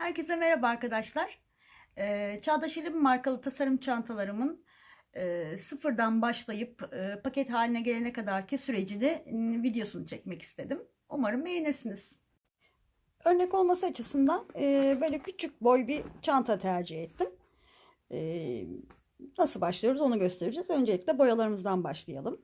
Herkese merhaba arkadaşlar. Ee, Çağdaş İlim markalı tasarım çantalarımın e, sıfırdan başlayıp e, paket haline gelene kadarki sürecini m, videosunu çekmek istedim. Umarım beğenirsiniz. Örnek olması açısından e, böyle küçük boy bir çanta tercih ettim. E, nasıl başlıyoruz onu göstereceğiz. Öncelikle boyalarımızdan başlayalım.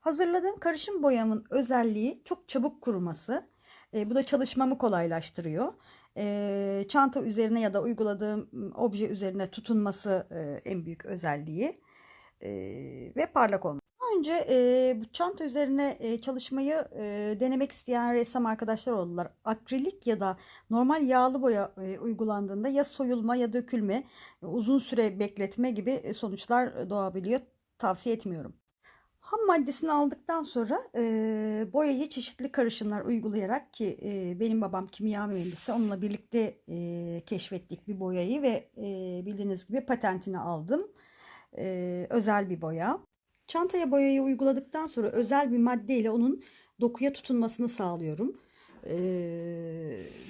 Hazırladığım karışım boyamın özelliği çok çabuk kuruması. E, bu da çalışmamı kolaylaştırıyor. E, çanta üzerine ya da uyguladığım obje üzerine tutunması e, en büyük özelliği E, ve parlak olması. Önce e, bu çanta üzerine e, çalışmayı e, denemek isteyen ressam arkadaşlar oldular. Akrilik ya da normal yağlı boya e, uygulandığında ya soyulma ya dökülme, uzun süre bekletme gibi e, sonuçlar doğabiliyor. Tavsiye etmiyorum. Ham maddesini aldıktan sonra e, boyayı çeşitli karışımlar uygulayarak ki e, benim babam kimya mühendisi onunla birlikte e, keşfettik bir boyayı ve e, bildiğiniz gibi patentini aldım. E, özel bir boya. Çantaya boyayı uyguladıktan sonra özel bir maddeyle onun dokuya tutunmasını sağlıyorum. E,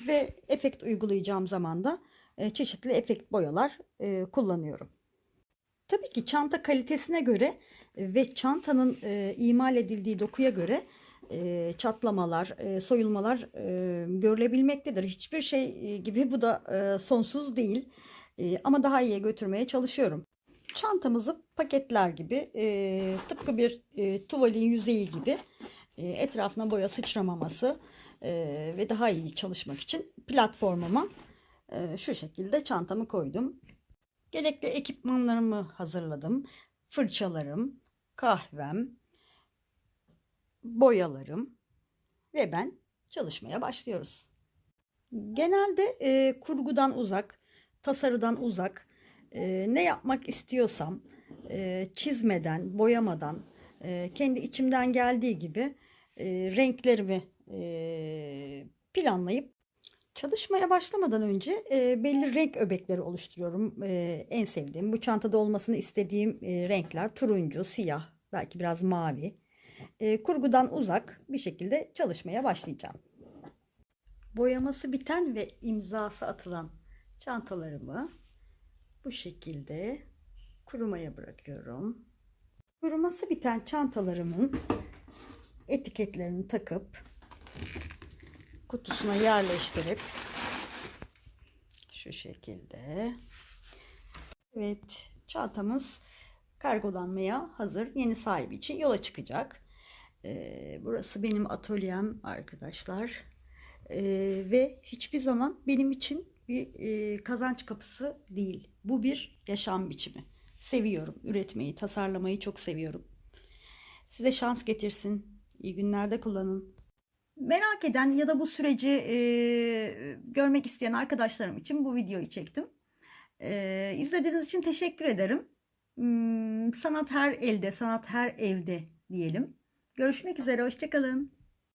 ve efekt uygulayacağım zaman da e, çeşitli efekt boyalar e, kullanıyorum. Tabii ki çanta kalitesine göre ve çantanın e, imal edildiği dokuya göre e, çatlamalar, e, soyulmalar e, görülebilmektedir. Hiçbir şey e, gibi bu da e, sonsuz değil. E, ama daha iyiye götürmeye çalışıyorum. Çantamızı paketler gibi e, tıpkı bir e, tuvalin yüzeyi gibi e, etrafına boya sıçramaması e, ve daha iyi çalışmak için platformuma e, şu şekilde çantamı koydum. Gerekli ekipmanlarımı hazırladım. Fırçalarım, kahvem, boyalarım ve ben çalışmaya başlıyoruz. Genelde e, kurgudan uzak, tasarıdan uzak, e, ne yapmak istiyorsam e, çizmeden, boyamadan, e, kendi içimden geldiği gibi e, renklerimi e, planlayıp Çalışmaya başlamadan önce e, belli renk öbekleri oluşturuyorum. E, en sevdiğim, bu çantada olmasını istediğim e, renkler turuncu, siyah, belki biraz mavi. E, kurgudan uzak bir şekilde çalışmaya başlayacağım. Boyaması biten ve imzası atılan çantalarımı bu şekilde kurumaya bırakıyorum. Kuruması biten çantalarımın etiketlerini takıp kutusuna yerleştirip şu şekilde evet çantamız kargolanmaya hazır yeni sahibi için yola çıkacak. Ee, burası benim atölyem arkadaşlar. Ee, ve hiçbir zaman benim için bir e, kazanç kapısı değil. Bu bir yaşam biçimi. Seviyorum üretmeyi tasarlamayı çok seviyorum. Size şans getirsin. İyi günlerde kullanın. Merak eden ya da bu süreci e, görmek isteyen arkadaşlarım için bu videoyu çektim. E, izlediğiniz için teşekkür ederim. Hmm, sanat her elde, sanat her evde diyelim. Görüşmek üzere, hoşçakalın.